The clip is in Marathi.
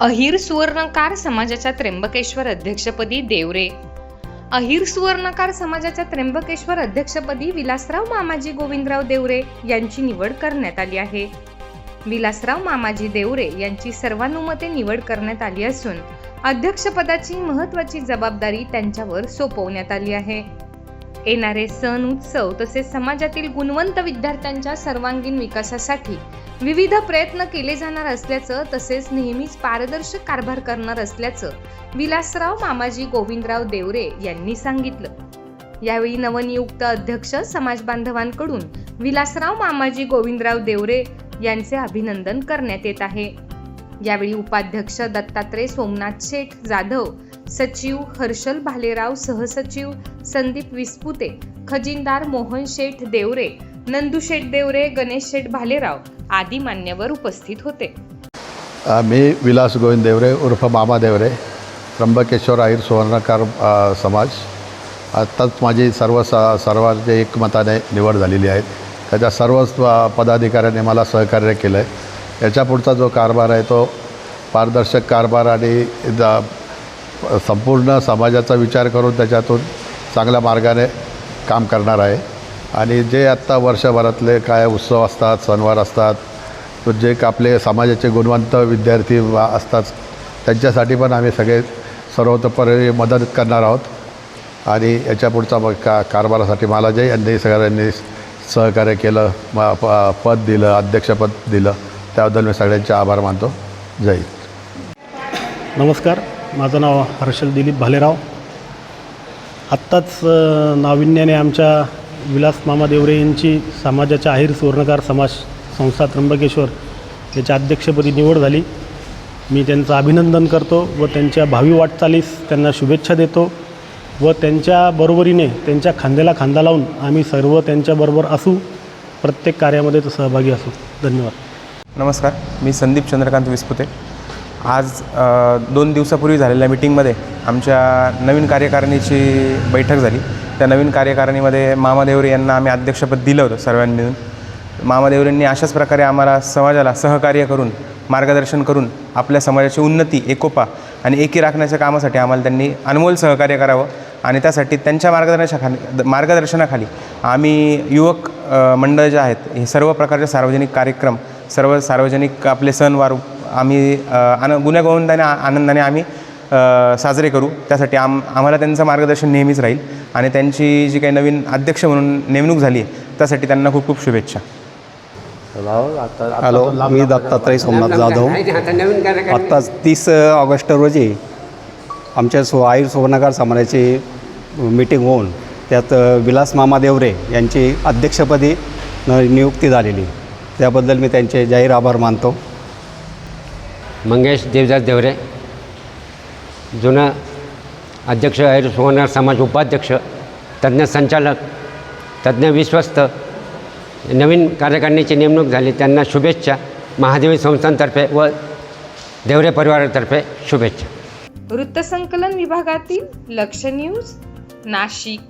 अहिर सुवर्णकार समाजाच्या त्र्यंबकेश्वर अध्यक्षपदी देवरे. अहिर सुवर्णकार समाजाच्या त्र्यंबकेश्वर अध्यक्षपदी विलासराव मामाजी गोविंदराव देवरे यांची निवड करण्यात आली आहे. विलासराव मामाजी देवरे यांची सर्वानुमते निवड करण्यात आली असून अध्यक्षपदाची महत्त्वाची जबाबदारी त्यांच्यावर सोपवण्यात आली आहे. येणारे सण उत्सव तसेच समाजातील गुणवंत विद्यार्थ्यांच्या सर्वांगीण विकासासाठी विविध प्रयत्न केले जाणार असल्याचं तसेच नेहमीच पारदर्शक कारभार करणार असल्याचं विलासराव मामाजी गोविंदराव देवरे यांनी सांगितलं. यावेळी नवनियुक्त अध्यक्ष समाज बांधवांकडून विलासराव मामाजी गोविंदराव देवरे यांचे अभिनंदन करण्यात येत आहे. यावेळी उपाध्यक्ष दत्तात्रय सोमनाथ शेठ जाधव सचिव हर्षल भालेराव सहसचिव संदीप विस्पुते खजिनदार मोहन शेठ देवरे नंदू शेठ देवरे गणेश शेठ भालेराव आदी मान्यवर उपस्थित होते. मी विलास गोविंद देवरे उर्फ मामा देवरे त्र्यंबकेश्वर आहीर सुवर्णकार समाज. आत्ताच माझी सर्व स सर्वांच्या एकमताने निवड झालेली आहे. त्याच्या सर्व पदाधिकाऱ्यांनी मला सहकार्य केलं आहे याच्या पुढचा जो कारभार आहे तो पारदर्शक कारभार आणि संपूर्ण समाजाचा विचार करून त्याच्यातून चांगल्या मार्गाने काम करणार आहे. आणि जे आत्ता वर्षभरातले काय उत्सव असतात सणवार असतात जे आपले समाजाचे गुणवंत विद्यार्थी वा- असतात त्यांच्यासाठी पण आम्ही सगळे सर्वतोपरी मदत करणार आहोत. आणि याच्या पुढचा मग का कारभारासाठी मला जे यांनी सगळ्यांनी सहकार्य केलं म प पद दिलं अध्यक्षपद दिलं त्याबद्दल मी सगळ्यांचे आभार मानतो. जय नमस्कार. माझं नाव हर्षल दिलीप भालेराव. आत्ताच नाविन्याने आमच्या विलास मामा देवरे यांची समाजाच्या आहेर सुवर्णकार समाज संस्था त्र्यंबकेश्वर याच्या अध्यक्षपदी निवड झाली. मी त्यांचं अभिनंदन करतो व त्यांच्या भावी वाटचालीस त्यांना शुभेच्छा देतो व त्यांच्या बरोबरीने त्यांच्या खांद्याला खांदा लावून आम्ही सर्व त्यांच्याबरोबर असू प्रत्येक कार्यामध्ये तो सहभागी असू. धन्यवाद. नमस्कार मी संदीप चंद्रकांत विस्पुते. आज दोन दिवसापूर्वी झालेल्या मिटिंगमध्ये आमच्या नवीन कार्यकारिणीची बैठक झाली. त्या नवीन कार्यकारिणीमध्ये मामादेवरी यांना आम्ही अध्यक्षपद दिलं होतं सर्वांनी मिळून. मामादेवरेंनी अशाच प्रकारे आम्हाला समाजाला सहकार्य करून मार्गदर्शन करून आपल्या समाजाची उन्नती एकोपा आणि एकी राखण्याच्या कामासाठी आम्हाला त्यांनी अनमोल सहकार्य करावं आणि त्यासाठी त्यांच्या मार्गदर्शनाखाली मार्गदर्शनाखाली आम्ही युवक मंडळ जे आहेत हे सर्व प्रकारचे सार्वजनिक कार्यक्रम सर्व सार्वजनिक आपले सणवार आम्ही आन गुण्यागोविंदाने आनंदाने आम्ही साजरे करू. त्यासाठी आम आम्हाला त्यांचं मार्गदर्शन नेहमीच राहील. आणि त्यांची जी काही नवीन अध्यक्ष म्हणून नेमणूक झाली आहे त्यासाठी त्यांना खूप खूप शुभेच्छा. हॅलो मी दत्तात्रय सोमनाथ जाधव. आत्ताच तीस ऑगस्ट रोजी आमच्या सो आयुर सुवर्णकार समाजाची मीटिंग होऊन त्यात विलास मामा देवरे यांची अध्यक्षपदी न नियुक्ती झालेली. त्याबद्दल मी त्यांचे जाहीर आभार मानतो. मंगेश देवदास देवरे. जुनं अध्यक्ष आहे सुवर्णकार समाज उपाध्यक्ष तज्ज्ञ संचालक तज्ज्ञ विश्वस्त नवीन कार्यकारिणीची नेमणूक झाली. त्यांना शुभेच्छा. महादेवी संस्थांतर्फे व देवरे परिवारातर्फे शुभेच्छा. वृत्तसंकलन विभागातील लक्ष न्यूज नाशिक.